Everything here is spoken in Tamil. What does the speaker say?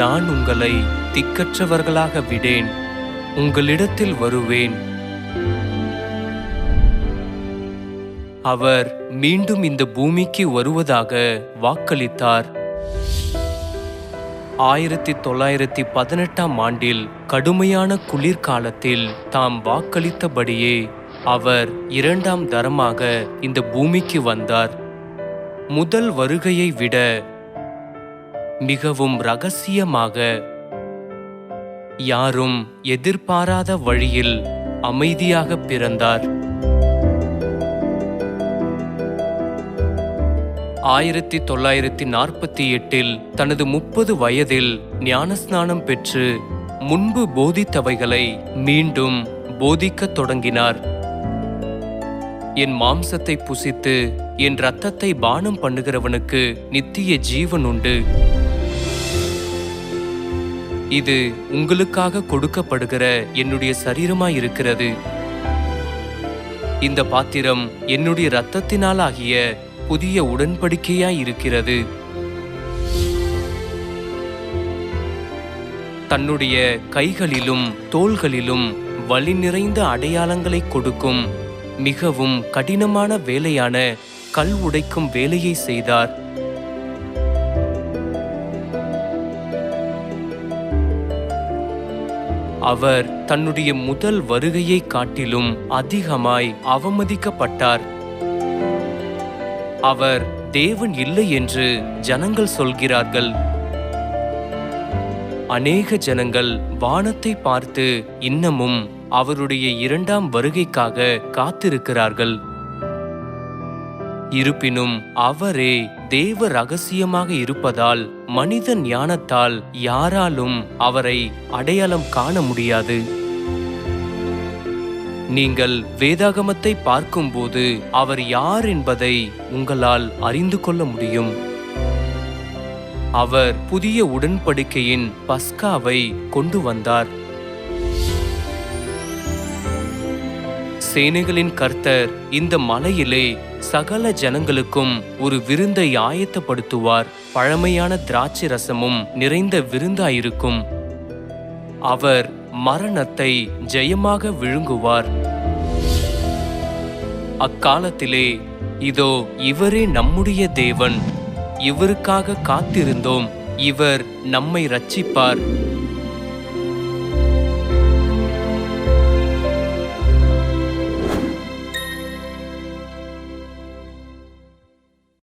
நான் உங்களை திக்கற்றவர்களாக விடேன். உங்களிடத்தில் வருவேன். அவர் மீண்டும் இந்த பூமிக்கு வருவதாக வாக்களித்தார். ஆயிரத்தி தொள்ளாயிரத்தி பதினெட்டாம் ஆண்டில் கடுமையான குளிர்காலத்தில் தாம் வாக்களித்தபடியே அவர் இரண்டாம் தரமாக இந்த பூமிக்கு வந்தார். முதல் வருகையை விட மிகவும் ரகசியமாக யாரும் எதிர்பாராத வழியில் அமைதியாக பிறந்தார். ஆயிரத்தி தொள்ளாயிரத்தி நாற்பத்தி எட்டில் தனது முப்பது வயதில் ஞானஸ்நானம் பெற்று முன்பு போதித்தவைகளை மீண்டும் போதிக்கத் தொடங்கினார். என் மாம்சத்தை புசித்து என் இரத்தத்தை பானம் பண்ணுகிறவனுக்கு நித்திய ஜீவன் உண்டு. இது உங்களுக்காக கொடுக்கப்படுகிற என்னுடைய சரீரமாய் இருக்கிறது இந்த பாத்திரம் என்னுடைய இரத்தத்தினாலாகிய புதிய உடன்படிக்கையாய் இருக்கிறது தன்னுடைய கைகளிலும் தோள்களிலும் வலி நிறைந்த அடையாளங்களை கொடுக்கும் மிகவும் கடினமான வேலையான கல் உடைக்கும் வேலையை செய்தார். அவர் தன்னுடைய முதல் வருகையை காட்டிலும் அதிகமாய் அவமதிக்கப்பட்டார். அவர் தேவன் இல்லை என்று ஜனங்கள் சொல்கிறார்கள். அநேக ஜனங்கள் வானத்தை பார்த்து இன்னமும் அவருடைய இரண்டாம் வருகைக்காக காத்திருக்கிறார்கள். இருப்பினும் அவரே தேவ ரகசியமாக இருப்பதால் மனித ஞானத்தால் யாராலும் அவரை அடையாளம் காண முடியாது. நீங்கள் வேதாகமத்தை பார்க்கும்போது அவர் யார் என்பதை உங்களால் அறிந்து கொள்ள முடியும். அவர் புதிய உடன்படிக்கையின் பஸ்காவை கொண்டு வந்தார். சேனைகளின் கர்த்தர் இந்த மலையிலே சகல ஜனங்களுக்கும் ஒரு விருந்தை ஆயத்தப்படுத்துவார். பழமையான திராட்சை ரசமும் நிறைந்த விருந்தாயிருக்கும். அவர் மரணத்தை ஜெயமாக விழுங்குவார். அக்காலத்திலே இதோ இவரே நம்முடைய தேவன். இவருக்காக காத்திருந்தோம். இவர் நம்மை ரட்சிப்பார்